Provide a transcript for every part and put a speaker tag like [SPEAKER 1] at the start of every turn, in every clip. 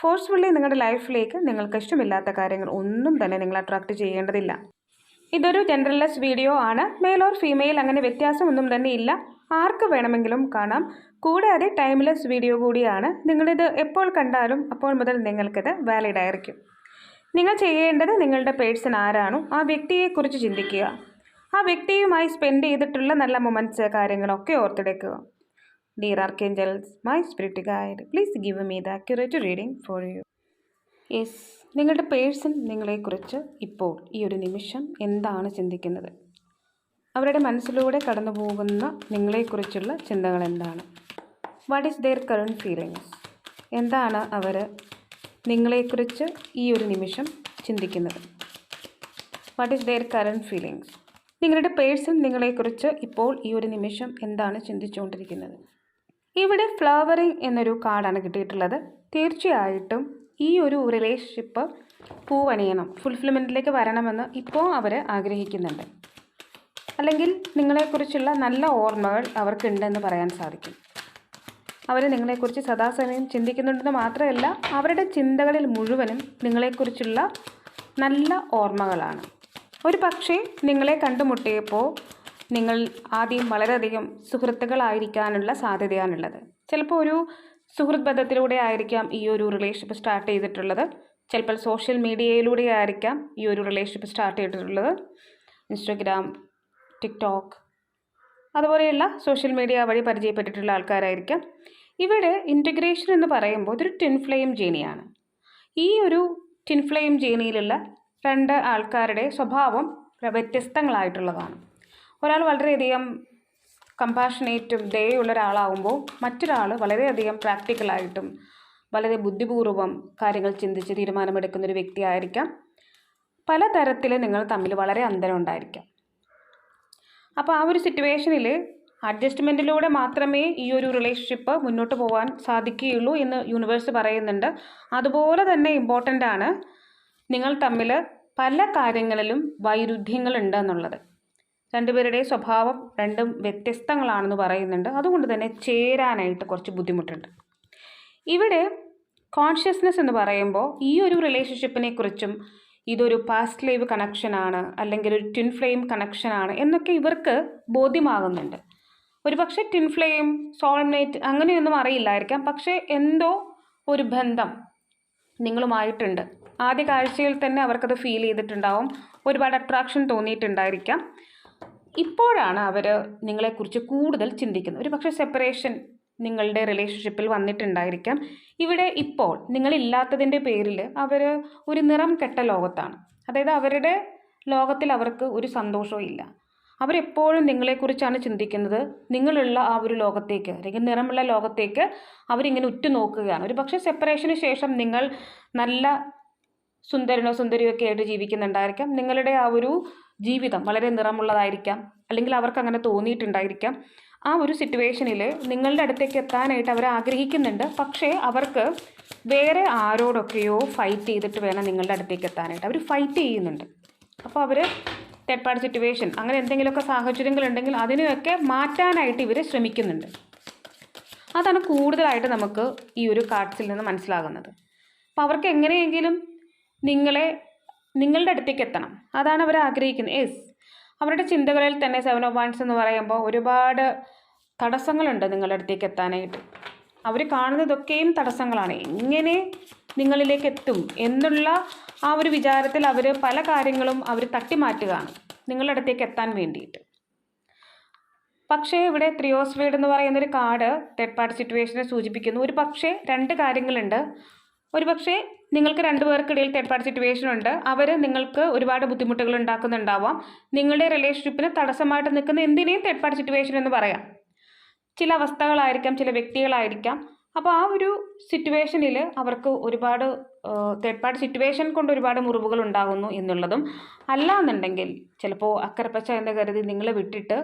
[SPEAKER 1] Forcefully നിങ്ങളുടെ ലൈഫിലേക്ക് നിങ്ങൾക്ക് ഇഷ്ടമില്ലാത്ത കാര്യങ്ങൾ ഒന്നും തന്നെ നിങ്ങൾ അട്രാക്റ്റ് ചെയ്യേണ്ടതില്ല. ഇതൊരു ജനറൽലെസ് വീഡിയോ ആണ്. മെയിൽ ഓർ ഫീമെയിൽ അങ്ങനെ വ്യത്യാസമൊന്നും തന്നെ ഇല്ല. ആർക്ക് വേണമെങ്കിലും കാണാം. കൂടാതെ ടൈംലെസ് വീഡിയോ കൂടിയാണ്. നിങ്ങളിത് എപ്പോൾ കണ്ടാലും അപ്പോൾ മുതൽ നിങ്ങൾക്കിത് വാലിഡ് ആയിരിക്കും. നിങ്ങൾ ചെയ്യേണ്ടത് നിങ്ങളുടെ പേഴ്സൺ ആരാണോ ആ വ്യക്തിയെക്കുറിച്ച് ചിന്തിക്കുക. ആ വ്യക്തിയുമായി സ്പെൻഡ് ചെയ്തിട്ടുള്ള നല്ല മൊമെന്റ്സ് കാര്യങ്ങളൊക്കെ ഓർത്തെടുക്കുക. Dear archangels my spirit guide please give me the accurate reading for you yes നിങ്ങളുടെ പേഴ്സൺ നിങ്ങളെക്കുറിച്ച് ഇപ്പോൾ ഈ ഒരു നിമിഷം എന്താണ് ചിന്തിക്കുന്നത്? അവരുടെ മനസ്സിലൂടെ കടന്നു പോകുന്ന നിങ്ങളെക്കുറിച്ചുള്ള ചിന്തകൾ എന്താണ്? What is their current feelings എന്താണ് അവർ നിങ്ങളെക്കുറിച്ച് ഈ ഒരു നിമിഷം ചിന്തിക്കുന്നത്? What is their current feelings നിങ്ങളുടെ പേഴ്സൺ നിങ്ങളെക്കുറിച്ച് ഇപ്പോൾ ഈ ഒരു നിമിഷം എന്താണ് ചിന്തിച്ചുകൊണ്ടിരിക്കുന്നത്? ഇവിടെ ഫ്ലവറിങ് എന്നൊരു കാർഡാണ് കിട്ടിയിട്ടുള്ളത്. തീർച്ചയായിട്ടും ഈ ഒരു റിലേഷൻഷിപ്പ് പൂവണിയണം. ഫുൾഫിൽമെന്റിലേക്ക് വരണമെന്ന് ഇപ്പോൾ അവർ ആഗ്രഹിക്കുന്നുണ്ട്. അല്ലെങ്കിൽ നിങ്ങളെക്കുറിച്ചുള്ള നല്ല ഓർമ്മകൾ അവർക്കുണ്ടെന്ന് പറയാൻ സാധിക്കും. അവർ നിങ്ങളെക്കുറിച്ച് സദാസമയം ചിന്തിക്കുന്നുണ്ടെന്ന് മാത്രമല്ല അവരുടെ ചിന്തകളിൽ മുഴുവനും നിങ്ങളെക്കുറിച്ചുള്ള നല്ല ഓർമ്മകളാണ്. ഒരു പക്ഷേ നിങ്ങളെ കണ്ടുമുട്ടിയപ്പോൾ നിങ്ങൾ ആദ്യം വളരെയധികം സുഹൃത്തുക്കളായിരിക്കാനുള്ള സാധ്യതയാണുള്ളത്. ചിലപ്പോൾ ഒരു സുഹൃത്ത് ബന്ധത്തിലൂടെ ആയിരിക്കാം ഈ ഒരു റിലേഷൻഷിപ്പ് സ്റ്റാർട്ട് ചെയ്തിട്ടുള്ളത്. ചിലപ്പോൾ സോഷ്യൽ മീഡിയയിലൂടെ ആയിരിക്കാം ഈ ഒരു റിലേഷൻഷിപ്പ് സ്റ്റാർട്ട് ചെയ്തിട്ടുള്ളത്. ഇൻസ്റ്റഗ്രാം ടിക്ടോക്ക് അതുപോലെയുള്ള സോഷ്യൽ മീഡിയ വഴി പരിചയപ്പെട്ടിട്ടുള്ള ആൾക്കാരായിരിക്കാം. ഇവിടെ ഇന്റഗ്രേഷൻ എന്ന് പറയുമ്പോൾ ഇതൊരു ടിൻ ഫ്ലെയിം ജേണിയാണ് ഈ ഒരു ടിൻ ഫ്ലെയിം ജേണിയിലുള്ള രണ്ട് ആൾക്കാരുടെ സ്വഭാവം വ്യത്യസ്തങ്ങളായിട്ടുള്ളതാണ്. ഒരാൾ വളരെയധികം കമ്പാഷനേറ്റും ദയുള്ള ഒരാളാവുമ്പോൾ മറ്റൊരാൾ വളരെയധികം പ്രാക്ടിക്കലായിട്ടും വളരെ ബുദ്ധിപൂർവം കാര്യങ്ങൾ ചിന്തിച്ച് തീരുമാനമെടുക്കുന്ന ഒരു വ്യക്തിയായിരിക്കാം. പലതരത്തിൽ നിങ്ങൾ തമ്മിൽ വളരെ അന്തരം ഉണ്ടായിരിക്കാം അപ്പോൾ ആ ഒരു സിറ്റുവേഷനിൽ അഡ്ജസ്റ്റ്മെന്റിലൂടെ മാത്രമേ ഈ ഒരു റിലേഷൻഷിപ്പ് മുന്നോട്ട് പോകാൻ സാധിക്കുകയുള്ളൂ എന്ന് യൂണിവേഴ്സ് പറയുന്നുണ്ട്. അതുപോലെ തന്നെ ഇമ്പോർട്ടന്റ് ആണ് നിങ്ങൾ തമ്മിൽ പല കാര്യങ്ങളിലും വൈരുദ്ധ്യങ്ങളുണ്ട് എന്നുള്ളത് രണ്ടുപേരുടെ സ്വഭാവം രണ്ടും വ്യത്യസ്തങ്ങളാണെന്ന് പറയുന്നുണ്ട്. അതുകൊണ്ട് തന്നെ ചേരാനായിട്ട് കുറച്ച് ബുദ്ധിമുട്ടുണ്ട്. ഇവിടെ കോൺഷ്യസ്നെസ് എന്ന് പറയുമ്പോൾ ഈ ഒരു റിലേഷൻഷിപ്പിനെ കുറിച്ചും ഇതൊരു പാസ്റ്റ് ലൈവ് കണക്ഷനാണ് അല്ലെങ്കിൽ ഒരു ട്വിൻ ഫ്ലെയിം കണക്ഷനാണ് എന്നൊക്കെ ഇവർക്ക് ബോധ്യമാകുന്നുണ്ട്. ഒരു പക്ഷേ ട്വിൻ ഫ്ലെയിം സോൾമേറ്റ് അങ്ങനെയൊന്നും അറിയില്ലായിരിക്കാം. പക്ഷേ എന്തോ ഒരു ബന്ധം നിങ്ങളുമായിട്ടുണ്ട്. ആദ്യ കാഴ്ചയിൽ തന്നെ അവർക്കത് ഫീൽ ചെയ്തിട്ടുണ്ടാവും. ഒരുപാട് അട്രാക്ഷൻ തോന്നിയിട്ടുണ്ടായിരിക്കാം. ഇപ്പോഴാണ് അവർ നിങ്ങളെക്കുറിച്ച് കൂടുതൽ ചിന്തിക്കുന്നത്. ഒരു പക്ഷേ സെപ്പറേഷൻ നിങ്ങളുടെ റിലേഷൻഷിപ്പിൽ വന്നിട്ടുണ്ടായിരിക്കാം. ഇവിടെ ഇപ്പോൾ നിങ്ങളില്ലാത്തതിന്റെ പേരിൽ അവർ ഒരു നിറം കെട്ട ലോകത്താണ്. അതായത് അവരുടെ ലോകത്തിൽ അവർക്ക് ഒരു സന്തോഷവും ഇല്ല. അവരെപ്പോഴും നിങ്ങളെക്കുറിച്ചാണ് ചിന്തിക്കുന്നത്. നിങ്ങളുള്ള ആ ഒരു ലോകത്തേക്ക് അല്ലെങ്കിൽ നിറമുള്ള ലോകത്തേക്ക് അവരിങ്ങനെ ഉറ്റുനോക്കുകയാണ്. ഒരു പക്ഷേ സെപ്പറേഷന് ശേഷം നിങ്ങൾ നല്ല സുന്ദരനോ സുന്ദരിയോ ഒക്കെ ആയിട്ട് ജീവിക്കുന്നുണ്ടായിരിക്കാം. നിങ്ങളുടെ ആ ഒരു ജീവിതം വളരെ നിറമുള്ളതായിരിക്കാം. അല്ലെങ്കിൽ അവർക്ക് അങ്ങനെ തോന്നിയിട്ടുണ്ടായിരിക്കാം. ആ ഒരു സിറ്റുവേഷനിൽ നിങ്ങളുടെ അടുത്തേക്ക് എത്താനായിട്ട് അവർ ആഗ്രഹിക്കുന്നുണ്ട്. പക്ഷേ അവർക്ക് വേറെ ആരോടൊക്കെയോ ഫൈറ്റ് ചെയ്തിട്ട് വേണം നിങ്ങളുടെ അടുത്തേക്ക് എത്താനായിട്ട്. അവർ ഫൈറ്റ് ചെയ്യുന്നുണ്ട്. അപ്പോൾ അവർ തേർഡ് പാർട്ടി സിറ്റുവേഷൻ അങ്ങനെ എന്തെങ്കിലുമൊക്കെ സാഹചര്യങ്ങളുണ്ടെങ്കിൽ അതിനെയൊക്കെ മാറ്റാനായിട്ട് ഇവർ ശ്രമിക്കുന്നുണ്ട്. അതാണ് കൂടുതലായിട്ട് നമുക്ക് ഈ ഒരു കാർഡ്സിൽ നിന്ന് മനസ്സിലാകുന്നത്. അപ്പോൾ അവർക്ക് എങ്ങനെയെങ്കിലും നിങ്ങളെ നിങ്ങളുടെ അടുത്തേക്ക് എത്തണം. അതാണ് അവർ ആഗ്രഹിക്കുന്നത്. യെസ് അവരുടെ ചിന്തകളിൽ തന്നെ സെവൻ ഓഫ് വൺസ് എന്ന് പറയുമ്പോൾ ഒരുപാട് തടസ്സങ്ങളുണ്ട് നിങ്ങളുടെ അടുത്തേക്ക് എത്താനായിട്ട്. അവർ കാണുന്നതൊക്കെയും തടസ്സങ്ങളാണ്. എങ്ങനെ നിങ്ങളിലേക്ക് എത്തും എന്നുള്ള ആ ഒരു വിചാരത്തിൽ അവർ പല കാര്യങ്ങളും അവർ തട്ടിമാറ്റുകയാണ് നിങ്ങളുടെ അടുത്തേക്ക് എത്താൻ വേണ്ടിയിട്ട്. പക്ഷേ ഇവിടെ ത്രിയോസ്വേഡ് എന്ന് പറയുന്ന ഒരു കാർഡ് തേർഡ് പാർട്ടി സിറ്റുവേഷനെ സൂചിപ്പിക്കുന്നു. ഒരു പക്ഷേ രണ്ട് കാര്യങ്ങളുണ്ട്. ഒരു പക്ഷേ നിങ്ങൾക്ക് രണ്ടുപേർക്കിടയിൽ തേർഡ് പാർട്ടി സിറ്റുവേഷൻ ഉണ്ട്. അവർ നിങ്ങൾക്ക് ഒരുപാട് ബുദ്ധിമുട്ടുകൾ ഉണ്ടാക്കുന്നുണ്ടാവാം. നിങ്ങളുടെ റിലേഷൻഷിപ്പിന് തടസ്സമായിട്ട് നിൽക്കുന്ന എന്തിനേയും തേർഡ് പാർട്ടി സിറ്റുവേഷൻ എന്ന് പറയാം. ചില അവസ്ഥകളായിരിക്കാം ചില വ്യക്തികളായിരിക്കാം. അപ്പോൾ ആ ഒരു സിറ്റുവേഷനിൽ അവർക്ക് ഒരുപാട് തേർഡ് പാർട്ടി സിറ്റുവേഷൻ കൊണ്ട് ഒരുപാട് മുറിവുകൾ ഉണ്ടാകുന്നു എന്നുള്ളതും. അല്ല എന്നുണ്ടെങ്കിൽ ചിലപ്പോൾ അക്കരപ്പച്ച എന്ന് കരുതി നിങ്ങളെ വിട്ടിട്ട്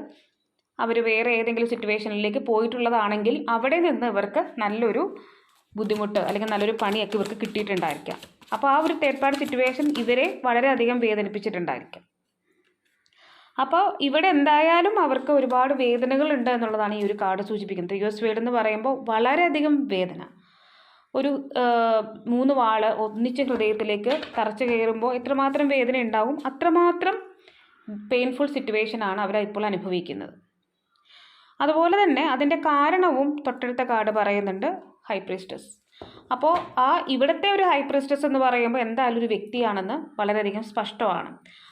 [SPEAKER 1] അവർ വേറെ ഏതെങ്കിലും സിറ്റുവേഷനിലേക്ക് പോയിട്ടുള്ളതാണെങ്കിൽ അവിടെ നിന്ന് ഇവർക്ക് നല്ലൊരു ബുദ്ധിമുട്ട് അല്ലെങ്കിൽ നല്ലൊരു പണിയൊക്കെ ഇവർക്ക് കിട്ടിയിട്ടുണ്ടായിരിക്കാം. അപ്പോൾ ആ ഒരു തേർഡ് പാർട്ടി സിറ്റുവേഷൻ ഇവരെ വളരെയധികം വേദനിപ്പിച്ചിട്ടുണ്ടായിരിക്കാം. അപ്പോൾ ഇവിടെ എന്തായാലും അവർക്ക് ഒരുപാട് വേദനകൾ ഉണ്ട് എന്നുള്ളതാണ് ഈ ഒരു കാർഡ് സൂചിപ്പിക്കുന്നത്. യു എസ് വേർഡ് എന്ന് പറയുമ്പോൾ വളരെയധികം വേദന. ഒരു മൂന്ന് വാൾ ഒന്നിച്ച് ഹൃദയത്തിലേക്ക് തറച്ചു കയറുമ്പോൾ എത്രമാത്രം വേദന ഉണ്ടാവും അത്രമാത്രം പെയിൻഫുൾ സിറ്റുവേഷൻ ആണ് അവർ ഇപ്പോൾ അനുഭവിക്കുന്നത്. അതുപോലെ തന്നെ അതിന്റെ കാരണവും തൊട്ടടുത്ത കാർഡ് പറയുന്നുണ്ട്. ഹൈ പ്രീസ്റ്റസ് അപ്പോൾ ആ ഇവിടുത്തെ ഒരു ഹൈ പ്രീസ്റ്റസ് എന്ന് പറയുമ്പോൾ എന്തായാലും ഒരു വ്യക്തിയാണെന്ന് വളരെയധികം സ്പഷ്ടമാണ്.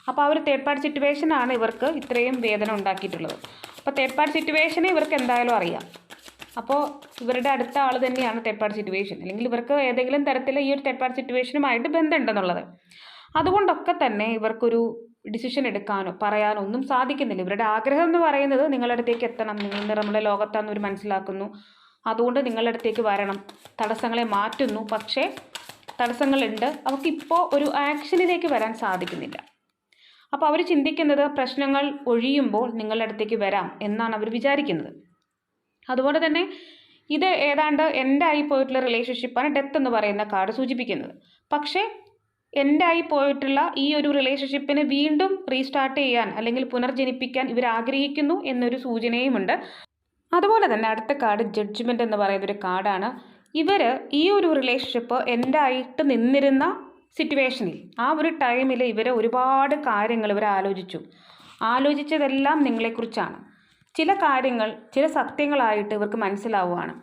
[SPEAKER 1] അപ്പോൾ ആ ഒരു തേർഡ് പാർട്ടി സിറ്റുവേഷനാണ് ഇവർക്ക് ഇത്രയും വേദന ഉണ്ടാക്കിയിട്ടുള്ളത്. അപ്പോൾ തേർഡ് പാർട്ടി സിറ്റുവേഷനെ ഇവർക്ക് എന്തായാലും അറിയാം. അപ്പോൾ ഇവരുടെ അടുത്ത ആൾ തന്നെയാണ് തേർഡ് പാർട്ടി സിറ്റുവേഷൻ അല്ലെങ്കിൽ ഇവർക്ക് ഏതെങ്കിലും തരത്തിൽ ഈ ഒരു തേർഡ് പാർട്ടി സിറ്റുവേഷനുമായിട്ട് ബന്ധമുണ്ടെന്നുള്ളത്. അതുകൊണ്ടൊക്കെ തന്നെ ഇവർക്കൊരു ഡിസിഷൻ എടുക്കാനോ പറയാനോ ഒന്നും സാധിക്കുന്നില്ല. ഇവരുടെ ആഗ്രഹം എന്ന് പറയുന്നത് നിങ്ങളുടെ അടുത്തേക്ക് എത്തണം. നിങ്ങൾ നമ്മുടെ ലോകത്താണെന്ന് ഒരു മനസ്സിലാക്കുന്നു. അതുകൊണ്ട് നിങ്ങളുടെ അടുത്തേക്ക് വരണം. തടസ്സങ്ങളെ മാറ്റുന്നു. പക്ഷേ തടസ്സങ്ങളുണ്ട്. അവർക്കിപ്പോൾ ഒരു ആക്ഷനിലേക്ക് വരാൻ സാധിക്കുന്നില്ല. അപ്പോൾ അവർ ചിന്തിക്കുന്നത് പ്രശ്നങ്ങൾ ഒഴിയുമ്പോൾ നിങ്ങളുടെ അടുത്തേക്ക് വരാം എന്നാണ് അവർ വിചാരിക്കുന്നത്. അതുപോലെ തന്നെ ഇത് ഏതാണ്ട് എന്റെ ആയി പോയിട്ടുള്ള റിലേഷൻഷിപ്പാണ് ഡെത്ത് എന്ന് പറയുന്ന കാർഡ് സൂചിപ്പിക്കുന്നത്. പക്ഷേ എന്റെ ആയി പോയിട്ടുള്ള ഈ ഒരു റിലേഷൻഷിപ്പിനെ വീണ്ടും റീസ്റ്റാർട്ട് ചെയ്യാൻ അല്ലെങ്കിൽ പുനർജനിപ്പിക്കാൻ ഇവർ ആഗ്രഹിക്കുന്നു എന്നൊരു സൂചനയുമുണ്ട്. അതുപോലെ തന്നെ അടുത്ത കാർഡ് ജഡ്ജ്മെന്റ് എന്ന് പറയുന്ന ഒരു കാർഡാണ് ഇവർ ഈ ഒരു റിലേഷൻഷിപ്പ് എന്റെ ആയിട്ട് നിന്നിരുന്ന സിറ്റുവേഷനിൽ ആ ഒരു ടൈമിൽ ഇവർ ഒരുപാട് കാര്യങ്ങൾ ഇവർ ആലോചിച്ചു. ആലോചിച്ചതെല്ലാം നിങ്ങളെക്കുറിച്ചാണ്. ചില കാര്യങ്ങൾ ചില സത്യങ്ങളായിട്ട് ഇവർക്ക് മനസ്സിലാവുകയാണ്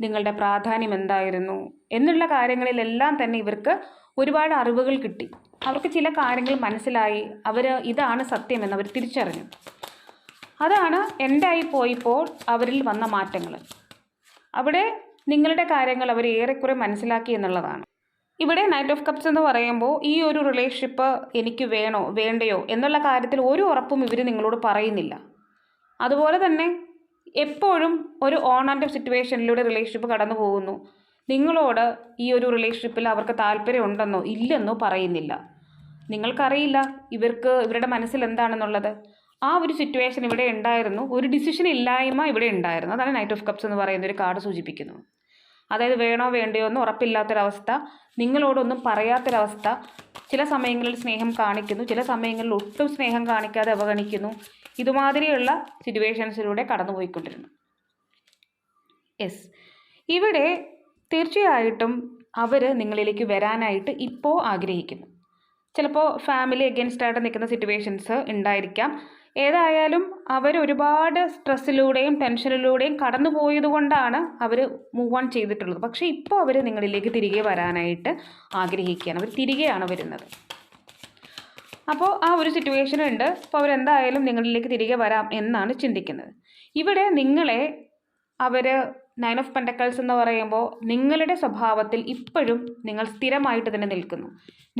[SPEAKER 1] നിങ്ങളുടെ പ്രാധാന്യം എന്തായിരുന്നു? എന്നുള്ള കാര്യങ്ങളിലെല്ലാം തന്നെ ഇവർക്ക് ഒരുപാട് അറിവുകൾ കിട്ടി. അവർക്ക് ചില കാര്യങ്ങൾ മനസ്സിലായി. അവർ ഇതാണ് സത്യമെന്ന് അവർ തിരിച്ചറിഞ്ഞു. അതാണ് എന്റെ ആയി പോയപ്പോൾ അവരിൽ വന്ന മാറ്റങ്ങൾ. അവിടെ നിങ്ങളുടെ കാര്യങ്ങൾ അവർ ഏറെക്കുറെ മനസ്സിലാക്കി എന്നുള്ളതാണ്. ഇവിടെ നൈറ്റ് ഓഫ് കപ്സ് എന്ന് പറയുമ്പോൾ ഈ ഒരു റിലേഷൻഷിപ്പ് എനിക്ക് വേണോ വേണ്ടയോ എന്നുള്ള കാര്യത്തിൽ ഒരു ഉറപ്പും ഇവർ നിങ്ങളോട് പറയുന്നില്ല. അതുപോലെ തന്നെ എപ്പോഴും ഒരു ഓൺ ആൻഡ് ഓഫ് സിറ്റുവേഷനിലൂടെ റിലേഷൻഷിപ്പ് കടന്നു പോകുന്നു. നിങ്ങളോട് ഈ ഒരു റിലേഷൻഷിപ്പിൽ അവർക്ക് താല്പര്യം ഉണ്ടെന്നോ ഇല്ലെന്നോ പറയുന്നില്ല. നിങ്ങൾക്കറിയില്ല ഇവർക്ക് ഇവരുടെ മനസ്സിൽ എന്താണെന്നുള്ളത്. ആ ഒരു സിറ്റുവേഷൻ ഇവിടെ ഉണ്ടായിരുന്നു. ഒരു ഡിസിഷൻ ഇല്ലായ്മ ഇവിടെ ഉണ്ടായിരുന്നു. അതാണ് നൈറ്റ് ഓഫ് കപ്സ് എന്ന് പറയുന്ന ഒരു കാർഡ് സൂചിപ്പിക്കുന്നു അതായത് വേണോ വേണ്ടയോ എന്ന് ഉറപ്പില്ലാത്തൊരവസ്ഥ നിങ്ങളോടൊന്നും പറയാത്തൊരവസ്ഥ ചില സമയങ്ങളിൽ സ്നേഹം കാണിക്കുന്നു ചില സമയങ്ങളിൽ ഒട്ടും സ്നേഹം കാണിക്കാതെ അവഗണിക്കുന്നു. ഇതുമാതിരിയുള്ള സിറ്റുവേഷൻസിലൂടെ കടന്നുപോയിക്കൊണ്ടിരുന്നു. യെസ് ഇവിടെ തീർച്ചയായിട്ടും അവർ നിങ്ങളിലേക്ക് വരാനായിട്ട് ഇപ്പോൾ ആഗ്രഹിക്കുന്നു. ചിലപ്പോൾ ഫാമിലി അഗെൻസ്റ്റ് ആയിട്ട് നിൽക്കുന്ന സിറ്റുവേഷൻസ് ഉണ്ടായിരിക്കാം. ഏതായാലും അവർ ഒരുപാട് സ്ട്രെസ്സിലൂടെയും ടെൻഷനിലൂടെയും കടന്നു പോയതുകൊണ്ടാണ് അവർ മൂവ് ഓൺ ചെയ്തിട്ടുള്ളത്. പക്ഷേ ഇപ്പോൾ അവർ നിങ്ങളിലേക്ക് തിരികെ വരാനായിട്ട് ആഗ്രഹിക്കുകയാണ്. അവർ തിരികെയാണ് വരുന്നത്. അപ്പോൾ ആ ഒരു സിറ്റുവേഷൻ ഉണ്ട്. അപ്പോൾ അവരെന്തായാലും നിങ്ങളിലേക്ക് തിരികെ വരാം എന്നാണ് ചിന്തിക്കുന്നത്. ഇവിടെ നിങ്ങളെ അവർ നയൻ ഓഫ് പെൻഡക്കൾസ് എന്ന് പറയുമ്പോൾ നിങ്ങളുടെ സ്വഭാവത്തിൽ ഇപ്പോഴും നിങ്ങൾ സ്ഥിരമായിട്ട് തന്നെ നിൽക്കുന്നു.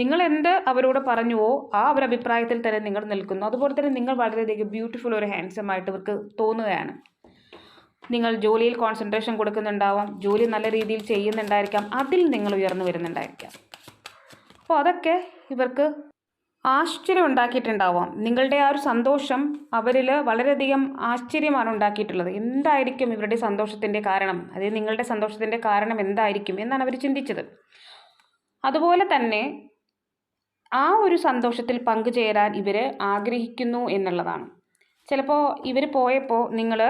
[SPEAKER 1] നിങ്ങൾ എന്ത് അവരോട് പറഞ്ഞുവോ ആ ഒരു അഭിപ്രായത്തിൽ തന്നെ നിങ്ങൾ നിൽക്കുന്നു. അതുപോലെ തന്നെ നിങ്ങൾ വളരെയധികം ബ്യൂട്ടിഫുൾ ഒരു ഹാൻസം ആയിട്ട് ഇവർക്ക് തോന്നുകയാണ്. നിങ്ങൾ ജോലിയിൽ കോൺസെൻട്രേഷൻ കൊടുക്കുന്നുണ്ടാവാം ജോലി നല്ല രീതിയിൽ ചെയ്യുന്നുണ്ടായിരിക്കാം അതിൽ നിങ്ങൾ ഉയർന്നു വരുന്നുണ്ടായിരിക്കാം. അപ്പോൾ അതൊക്കെ ഇവർക്ക് ആശ്ചര്യം ഉണ്ടാക്കിയിട്ടുണ്ടാവാം. നിങ്ങളുടെ ആ ഒരു സന്തോഷം അവരിൽ വളരെയധികം ആശ്ചര്യമാണ് ഉണ്ടാക്കിയിട്ടുള്ളത്. എന്തായിരിക്കും ഇവരുടെ സന്തോഷത്തിന്റെ കാരണം? അതായത് നിങ്ങളുടെ സന്തോഷത്തിന്റെ കാരണം എന്തായിരിക്കും എന്നാണ് അവർ ചിന്തിച്ചത്. അതുപോലെ തന്നെ ആ ഒരു സന്തോഷത്തിൽ പങ്കുചേരാൻ ഇവർ ആഗ്രഹിക്കുന്നു എന്നുള്ളതാണ്. ചിലപ്പോൾ ഇവർ പോയപ്പോൾ നിങ്ങൾ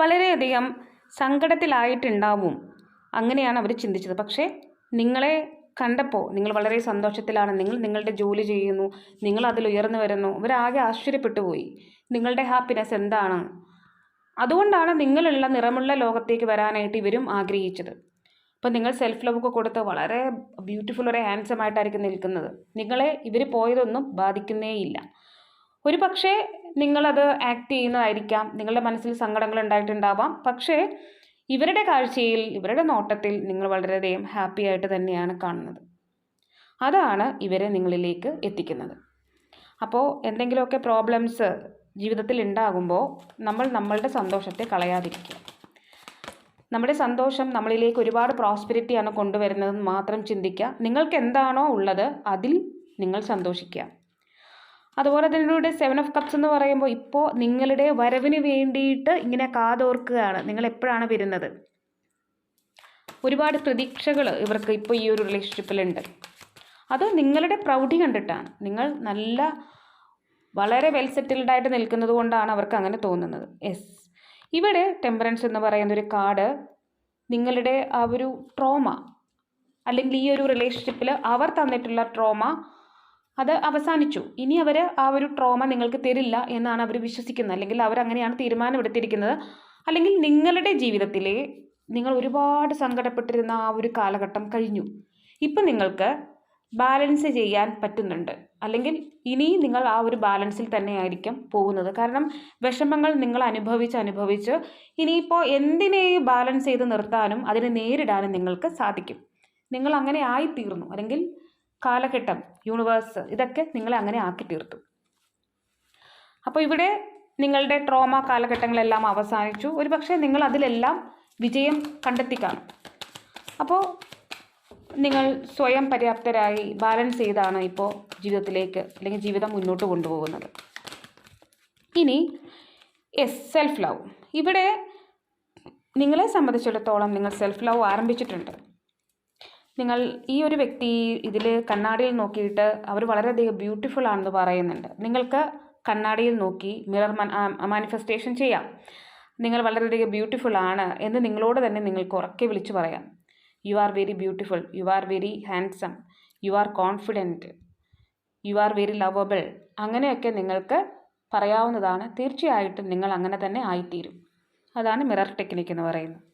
[SPEAKER 1] വളരെയധികം സങ്കടത്തിലായിട്ടുണ്ടാവും. അങ്ങനെയാണ് അവർ ചിന്തിച്ചത്. പക്ഷേ നിങ്ങളെ കണ്ടപ്പോൾ നിങ്ങൾ വളരെ സന്തോഷത്തിലാണ്. നിങ്ങൾ നിങ്ങളുടെ ജോലി ചെയ്യുന്നു. നിങ്ങൾ അതിൽ ഉയർന്നു വരുന്നു. ഇവരാകെ ആശ്ചര്യപ്പെട്ടു പോയി. നിങ്ങളുടെ ഹാപ്പിനെസ് എന്താണ്? അതുകൊണ്ടാണ് നിങ്ങളുള്ള നിറമുള്ള ലോകത്തേക്ക് വരാനായിട്ട് ഇവരും ആഗ്രഹിച്ചത്. അപ്പോൾ നിങ്ങൾ സെൽഫ് ലവ് ഒക്കെ കൊടുത്ത് വളരെ ബ്യൂട്ടിഫുൾ ഒരു ഹാൻസം ആയിട്ടായിരിക്കും നിൽക്കുന്നത്. നിങ്ങളെ ഇവർ പോയതൊന്നും ബാധിക്കുന്നേയില്ല. ഒരു പക്ഷേ നിങ്ങളത് ആക്ട് ചെയ്യുന്നതായിരിക്കാം. നിങ്ങളുടെ മനസ്സിൽ സങ്കടങ്ങൾ ഉണ്ടായിട്ടുണ്ടാവാം. പക്ഷേ ഇവരുടെ കാഴ്ചയിൽ ഇവരുടെ നോട്ടത്തിൽ നിങ്ങൾ വളരെയധികം ഹാപ്പി ആയിട്ട് തന്നെയാണ് കാണുന്നത്. അതാണ് ഇവരെ നിങ്ങളിലേക്ക് എത്തിക്കുന്നത്. അപ്പോൾ എന്തെങ്കിലുമൊക്കെ പ്രോബ്ലംസ് ജീവിതത്തിൽ ഉണ്ടാകുമ്പോൾ നമ്മൾ നമ്മളുടെ സന്തോഷത്തെ കളയാതിരിക്കുക. നമ്മുടെ സന്തോഷം നമ്മളിലേക്ക് ഒരുപാട് പ്രോസ്പെരിറ്റിയാണ് കൊണ്ടുവരുന്നതെന്ന് മാത്രം ചിന്തിക്കുക. നിങ്ങൾക്ക് എന്താണോ ഉള്ളത് അതിൽ നിങ്ങൾ സന്തോഷിക്കുക. അതുപോലെ തന്നെ ഇവിടെ സെവൻ ഓഫ് കപ്സ് എന്ന് പറയുമ്പോൾ ഇപ്പോൾ നിങ്ങളുടെ വരവിന് വേണ്ടിയിട്ട് ഇങ്ങനെ കാതോർക്കുകയാണ്. നിങ്ങൾ എപ്പോഴാണ് വരുന്നത്? ഒരുപാട് പ്രതീക്ഷകൾ ഇവർക്ക് ഇപ്പോൾ ഈ ഒരു റിലേഷൻഷിപ്പിലുണ്ട് അത് നിങ്ങളുടെ പ്രൗഢി കണ്ടിട്ടാണ്. നിങ്ങൾ നല്ല വളരെ വെൽ സെറ്റിൽഡ് ആയിട്ട് നിൽക്കുന്നത് കൊണ്ടാണ് അവർക്ക് അങ്ങനെ തോന്നുന്നത്. യെസ് ഇവിടെ ടെമ്പറൻസ് എന്ന് പറയുന്ന ഒരു കാർഡ് നിങ്ങളുടെ ആ ഒരു ട്രോമ അല്ലെങ്കിൽ ഈ ഒരു റിലേഷൻഷിപ്പിൽ അവർ തന്നിട്ടുള്ള ട്രോമ അത് അവസാനിച്ചു. ഇനി അവർ ആ ഒരു ട്രോമ നിങ്ങൾക്ക് തരില്ല എന്നാണ് അവർ വിശ്വസിക്കുന്നത്. അല്ലെങ്കിൽ അവർ അങ്ങനെയാണ് തീരുമാനമെടുത്തിരിക്കുന്നത്. അല്ലെങ്കിൽ നിങ്ങളുടെ ജീവിതത്തിലെ നിങ്ങൾ ഒരുപാട് സങ്കടപ്പെട്ടിരുന്ന ആ ഒരു കാലഘട്ടം കഴിഞ്ഞു. ഇപ്പം നിങ്ങൾക്ക് ബാലൻസ് ചെയ്യാൻ പറ്റുന്നുണ്ട്. അല്ലെങ്കിൽ ഇനി നിങ്ങൾ ആ ഒരു ബാലൻസിൽ തന്നെയായിരിക്കും പോകുന്നത്. കാരണം വിഷമങ്ങൾ നിങ്ങൾ അനുഭവിച്ച് അനുഭവിച്ച് ഇനിയിപ്പോൾ എന്തിനേയും ബാലൻസ് ചെയ്ത് നിർത്താനും അതിനെ നേരിടാനും നിങ്ങൾക്ക് സാധിക്കും. നിങ്ങൾ അങ്ങനെ ആയിത്തീർന്നു. അല്ലെങ്കിൽ കാലഘട്ടം യൂണിവേഴ്സ് ഇതൊക്കെ നിങ്ങളെ അങ്ങനെ ആക്കി തീർത്തു. അപ്പോൾ ഇവിടെ നിങ്ങളുടെ ട്രോമ കാലഘട്ടങ്ങളെല്ലാം അവസാനിച്ചു. ഒരുപക്ഷെ നിങ്ങൾ അതിലെല്ലാം വിജയം കണ്ടെത്തി കാണും അപ്പോൾ നിങ്ങൾ സ്വയം പര്യാപ്തരായി ബാലൻസ് ചെയ്താണ് ഇപ്പോൾ ജീവിതത്തിലേക്ക് അല്ലെങ്കിൽ ജീവിതം മുന്നോട്ട് കൊണ്ടുപോകുന്നത്. ഇനി എസ് സെൽഫ് ലവ് ഇവിടെ നിങ്ങളെ സംബന്ധിച്ചിടത്തോളം നിങ്ങൾ സെൽഫ് ലവ് ആരംഭിച്ചിട്ടുണ്ട്. നിങ്ങൾ ഈ ഒരു വ്യക്തി ഇതിൽ കണ്ണാടിയിൽ നോക്കിയിട്ട് അവർ വളരെയധികം ബ്യൂട്ടിഫുൾ ആണെന്ന് പറയുന്നുണ്ട്. നിങ്ങൾക്ക് കണ്ണാടിയിൽ നോക്കി മിറർ മാനിഫെസ്റ്റേഷൻ ചെയ്യാം. നിങ്ങൾ വളരെയധികം ബ്യൂട്ടിഫുൾ ആണ് എന്ന് നിങ്ങളോട് തന്നെ നിങ്ങൾക്ക് ഉറക്കെ വിളിച്ചു പറയാം. You are very beautiful you are very handsome you are confident you are very lovable അങ്ങനെയൊക്കെ നിങ്ങൾക്ക് പറയാവുന്നതാണ്. തീർച്ചയായിട്ടും നിങ്ങൾ അങ്ങനെ തന്നെ ആയിത്തീരും. അതാണ് മിറർ ടെക്നിക്ക് എന്ന് പറയുന്നത്.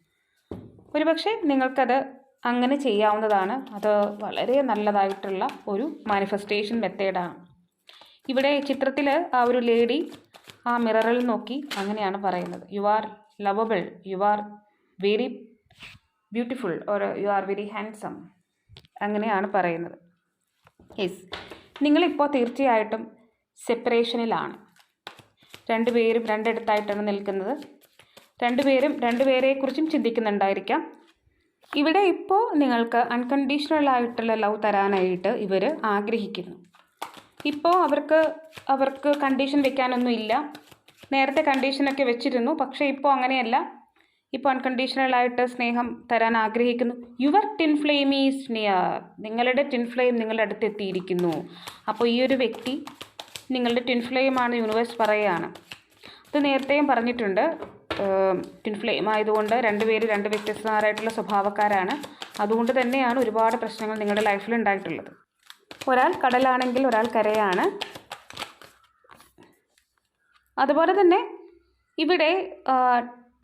[SPEAKER 1] ഒരുപക്ഷെ നിങ്ങൾക്കത് അങ്ങനെ ചെയ്യാവുന്നതാണ്. അത് വളരെ നല്ലതായിട്ടുള്ള ഒരു മാനിഫെസ്റ്റേഷൻ മെത്തേഡാണ് ഇവിടെ ചിത്രത്തിൽ ആ ഒരു ലേഡി ആ മിററിൽ നോക്കി അങ്ങനെയാണ് പറയുന്നത്. You are lovable you are very beautiful or you are very handsome അങ്ങനെയാണ് പറയുന്നത്. യെസ് നിങ്ങളിപ്പോൾ തീർച്ചയായിട്ടും സെപ്പറേഷനിലാണ് രണ്ടുപേരും രണ്ടിടത്തായിട്ടാണ് നിൽക്കുന്നത്. രണ്ടുപേരും രണ്ടുപേരെക്കുറിച്ചും ചിന്തിക്കുന്നുണ്ടായിരിക്കാം. ഇവിടെ ഇപ്പോൾ നിങ്ങൾക്ക് അൺകണ്ടീഷണൽ ആയിട്ടുള്ള ലവ് തരാനായിട്ട് ഇവർ ആഗ്രഹിക്കുന്നു. ഇപ്പോൾ അവർക്ക് അവർക്ക് കണ്ടീഷൻ വെക്കാനൊന്നും ഇല്ല. നേരത്തെ കണ്ടീഷനൊക്കെ വെച്ചിരുന്നു പക്ഷേ ഇപ്പോൾ അങ്ങനെയല്ല. ഇപ്പോൾ അൺകണ്ടീഷണൽ ആയിട്ട് സ്നേഹം തരാൻ ആഗ്രഹിക്കുന്നു. Your twin flame is near നിങ്ങളുടെ ടിൻ ഫ്ലെയിം നിങ്ങളുടെ അടുത്ത് എത്തിയിരിക്കുന്നു അപ്പോൾ ഈ ഒരു വ്യക്തി നിങ്ങളുടെ ടിൻ ഫ്ലെയിമാണ് യൂണിവേഴ്സ് പറയുകയാണ്. അത് നേരത്തെയും പറഞ്ഞിട്ടുണ്ട്. ടിൻ ഫ്ലെയിം ആയതുകൊണ്ട് രണ്ടുപേര് രണ്ട് വ്യത്യസ്തമാരായിട്ടുള്ള സ്വഭാവക്കാരാണ്. അതുകൊണ്ട് തന്നെയാണ് ഒരുപാട് പ്രശ്നങ്ങൾ നിങ്ങളുടെ ലൈഫിൽ ഉണ്ടായിട്ടുള്ളത്. ഒരാൾ കടലാണെങ്കിൽ ഒരാൾ കരയാണ്. അതുപോലെ തന്നെ ഇവിടെ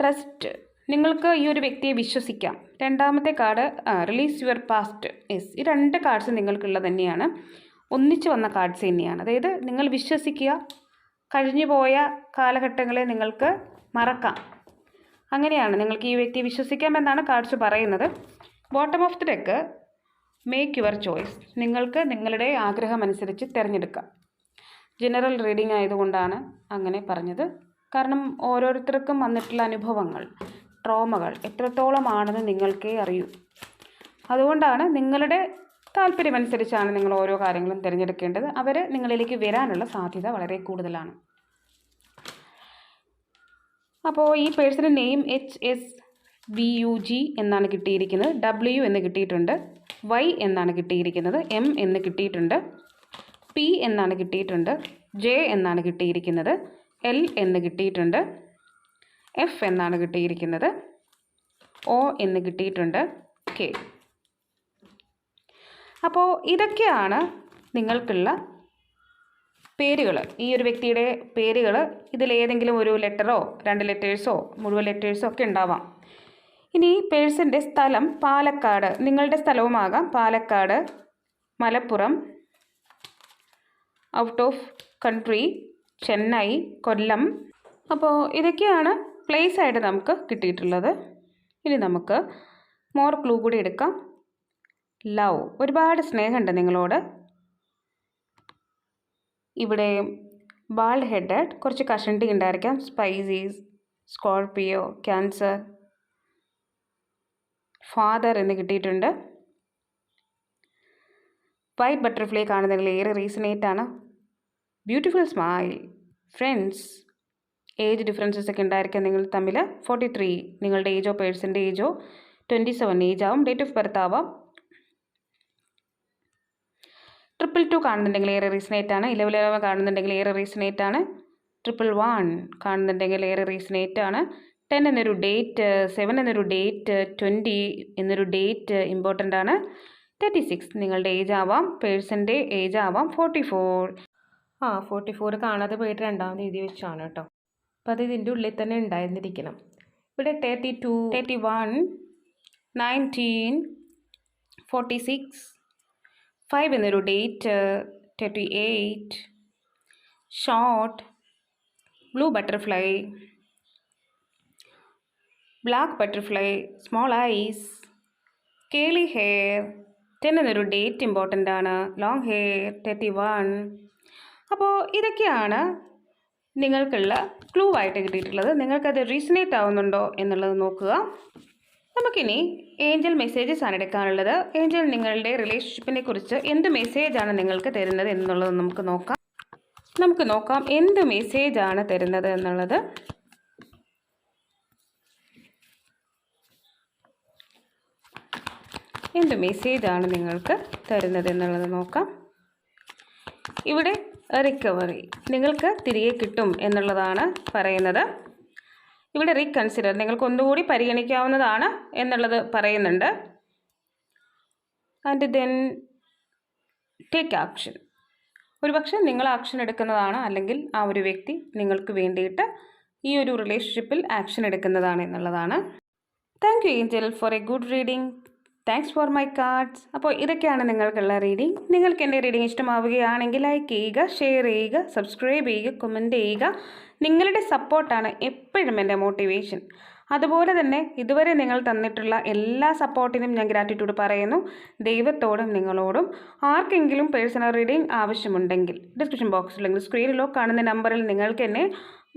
[SPEAKER 1] ട്രസ്റ്റ് നിങ്ങൾക്ക് ഈ ഒരു വ്യക്തിയെ വിശ്വസിക്കാം. രണ്ടാമത്തെ card release your past yes ഈ രണ്ട് കാർഡ്സ് നിങ്ങൾക്കുള്ളത് തന്നെയാണ്. ഒന്നിച്ചു വന്ന കാർഡ്സ് തന്നെയാണ്. അതായത് നിങ്ങൾ വിശ്വസിക്കുക കഴിഞ്ഞു പോയ കാലഘട്ടങ്ങളെ നിങ്ങൾക്ക് മറക്കാം. അങ്ങനെയാണ് നിങ്ങൾക്ക് ഈ വ്യക്തി വിശ്വസിക്കാമെന്നാണ് കാർഡ്സ് പറയുന്നത്. Bottom of the deck make your choice നിങ്ങൾക്ക് നിങ്ങളുടെ ആഗ്രഹമനുസരിച്ച് തിരഞ്ഞെടുക്കാം. ജനറൽ റീഡിംഗ് ആയതുകൊണ്ടാണ് അങ്ങനെ പറഞ്ഞത്. കാരണം ഓരോരുത്തർക്കും വന്നിട്ടുള്ള അനുഭവങ്ങൾ ട്രോമകൾ എത്രത്തോളമാണെന്ന് നിങ്ങൾക്കേ അറിയൂ. അതുകൊണ്ടാണ് നിങ്ങളുടെ താല്പര്യമനുസരിച്ചാണ് നിങ്ങൾ ഓരോ കാര്യങ്ങളും തിരഞ്ഞെടുക്കേണ്ടത്. അവർ നിങ്ങളിലേക്ക് വരാനുള്ള സാധ്യത വളരെ കൂടുതലാണ്. അപ്പോൾ ഈ personal name H S V U G എന്നാണ് കിട്ടിയിരിക്കുന്നത്. ഡബ്ല്യു എന്ന് കിട്ടിയിട്ടുണ്ട്. വൈ എന്നാണ് കിട്ടിയിരിക്കുന്നത്. എം എന്ന് കിട്ടിയിട്ടുണ്ട്. പി എന്നാണ് കിട്ടിയിട്ടുണ്ട്. ജെ എന്നാണ് കിട്ടിയിരിക്കുന്നത്. എൽ എന്ന് കിട്ടിയിട്ടുണ്ട്. എഫ് എന്നാണ് കിട്ടിയിരിക്കുന്നത്. ഒ എന്ന് കിട്ടിയിട്ടുണ്ട്. കെ അപ്പോൾ ഇതൊക്കെയാണ് നിങ്ങൾക്കുള്ള പേരുകൾ ഈ ഒരു വ്യക്തിയുടെ പേരുകൾ ഇതിലേതെങ്കിലും ഒരു ലെറ്ററോ രണ്ട് ലെറ്റേഴ്സോ മുഴുവൻ ലെറ്റേഴ്സോ ഒക്കെ ഉണ്ടാവാം. ഇനി പേഴ്സന്റെ സ്ഥലം പാലക്കാട്. നിങ്ങളുടെ സ്ഥലവുമാകാം. Palakkad Malappuram out of country Chennai Kollam. അപ്പോൾ ഇതൊക്കെയാണ് പ്ലേസ് ആയിട്ട് നമുക്ക് കിട്ടിയിട്ടുള്ളത്. ഇനി നമുക്ക് മോർ ക്ലൂ കൂടി എടുക്കാം. ലവ് ഒരുപാട് സ്നേഹമുണ്ട് നിങ്ങളോട്. ഇവിടെ ബാൾഡ് ഹെഡഡ് കുറച്ച് കഷണ്ടി ഉണ്ടായിരിക്കാം. സ്പൈസീസ് സ്കോർപിയോ ക്യാൻസർ ഫാദർ എന്ന് കിട്ടിയിട്ടുണ്ട്. വൈറ്റ് ബട്ടർഫ്ലൈ കാണുന്നതിൽ ഏറെ റീസണേറ്റ് ആണ്. Beautiful smile friends age differences ഒക്കെ ഉണ്ടായിരിക്കാം നിങ്ങൾ തമ്മിൽ. ഫോർട്ടി ത്രീ നിങ്ങളുടെ ഏജോ പേഴ്സന്റെ ഏജോ ട്വന്റി സെവൻ ഏജ് ആവും. ഡേറ്റ് ഓഫ് ബർത്ത് ആവാം. ട്രിപ്പിൾ ടു കാണുന്നുണ്ടെങ്കിൽ ഏറെ റീസണേറ്റ് ആണ്. ഇലവൻ ഇലവൻ കാണുന്നുണ്ടെങ്കിൽ ഏറെ റീസണേറ്റ് ആണ്. ട്രിപ്പിൾ വൺ കാണുന്നുണ്ടെങ്കിൽ ഏറെ റീസണേറ്റ് ആണ്. ടെൻ എന്നൊരു ഡേറ്റ് സെവൻ എന്നൊരു ഡേറ്റ് ട്വന്റി എന്നൊരു ഡേറ്റ് ഇമ്പോർട്ടന്റ് ആണ്. തേർട്ടി സിക്സ് നിങ്ങളുടെ ഏജ് ആവാം. പേഴ്സന്റെ ഏജ് ആവാം. ഫോർട്ടി ഫോർ
[SPEAKER 2] ആ ഫോർട്ടി ഫോർ കാണാതെ പോയിട്ട് രണ്ടാം തീയതി വെച്ചാണ് കേട്ടോ അപ്പോൾ അത് ഇതിന്റെ ഉള്ളിൽ തന്നെ ഉണ്ടായിരുന്നിരിക്കണം. ഇവിടെ thirty two
[SPEAKER 1] thirty one nineteen forty six five എന്നൊരു date thirty eight short blue butterfly black butterfly small eyes curly hair ten എന്നൊരു ഡേറ്റ് ഇമ്പോർട്ടന്റ് ആണ്. ലോങ് ഹെയർ തേർട്ടി വൺ അപ്പോൾ ഇതൊക്കെയാണ് നിങ്ങൾക്കുള്ള ക്ലൂ ആയിട്ട് കിട്ടിയിട്ടുള്ളത്. നിങ്ങൾക്കത് റീസണേറ്റ് ആവുന്നുണ്ടോ എന്നുള്ളത് നോക്കുക. നമുക്കിനി ഏഞ്ചൽ മെസ്സേജസ് ആണ് എടുക്കാനുള്ളത്. ഏഞ്ചൽ നിങ്ങളുടെ റിലേഷൻഷിപ്പിനെ കുറിച്ച് എന്ത് മെസ്സേജാണ് നിങ്ങൾക്ക് തരുന്നത് എന്നുള്ളത് നമുക്ക് നോക്കാം. നമുക്ക് നോക്കാം എന്ത് മെസ്സേജാണ് തരുന്നത് എന്നുള്ളത്. എന്ത് മെസ്സേജാണ് നിങ്ങൾക്ക് തരുന്നത് എന്നുള്ളത് നോക്കാം. ഇവിടെ റിക്കവറി നിങ്ങൾക്ക് തിരികെ കിട്ടും എന്നുള്ളതാണ് പറയുന്നത്. ഇവിടെ റീകൺസിഡർ നിങ്ങൾക്ക് ഒന്നുകൂടി പരിഗണിക്കാവുന്നതാണ് എന്നുള്ളത് പറയുന്നുണ്ട്. ആൻഡ് ദെൻ ടേക്ക് ആക്ഷൻ ഒരുപക്ഷെ നിങ്ങൾ ആക്ഷൻ എടുക്കുന്നതാണ് അല്ലെങ്കിൽ ആ ഒരു വ്യക്തി നിങ്ങൾക്ക് വേണ്ടിയിട്ട് ഈ ഒരു റിലേഷൻഷിപ്പിൽ ആക്ഷൻ എടുക്കുന്നതാണ് എന്നുള്ളതാണ്. Thank you angel for a good reading thanks for my cards അപ്പോൾ ഇതൊക്കെയാണ് നിങ്ങൾക്കുള്ള റീഡിംഗ് നിങ്ങൾക്ക് എന്റെ റീഡിംഗ് ഇഷ്ടമാവുകയാണെങ്കിൽ ലൈക്ക് ചെയ്യുക ഷെയർ ചെയ്യുക സബ്സ്ക്രൈബ് ചെയ്യുക കമന്റ് ചെയ്യുക. നിങ്ങളുടെ സപ്പോർട്ടാണ് എപ്പോഴും എന്റെ മോട്ടിവേഷൻ അതുപോലെ തന്നെ ഇതുവരെ നിങ്ങൾ തന്നിട്ടുള്ള എല്ലാ സപ്പോർട്ടിനും ഞാൻ ഗ്രാറ്റിറ്റ്യൂഡ് പറയുന്നു. ദൈവത്തോടും നിങ്ങളോടും. ആർക്കെങ്കിലും പേഴ്സണൽ റീഡിംഗ് ആവശ്യമുണ്ടെങ്കിൽ ഡിസ്ക്രിപ്ഷൻ ബോക്സിൽ അല്ലെങ്കിൽ സ്ക്രീനിലോ കാണുന്ന നമ്പറിൽ നിങ്ങൾക്ക് എന്നെ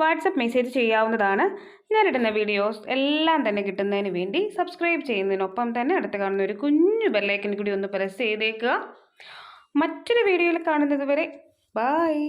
[SPEAKER 1] വാട്സപ്പ് മെസ്സേജ് ചെയ്യാവുന്നതാണ്. ഞാനിടുന്ന വീഡിയോസ് എല്ലാം തന്നെ കിട്ടുന്നതിന് വേണ്ടി സബ്സ്ക്രൈബ് ചെയ്യുന്നതിനൊപ്പം തന്നെ അടുത്ത് കാണുന്ന ഒരു കുഞ്ഞു ബെല്ലൈക്കൻ കൂടി ഒന്ന് പ്രസ് ചെയ്തേക്കുക. മറ്റൊരു വീഡിയോയിൽ കാണുന്നത് വരെ ബായ്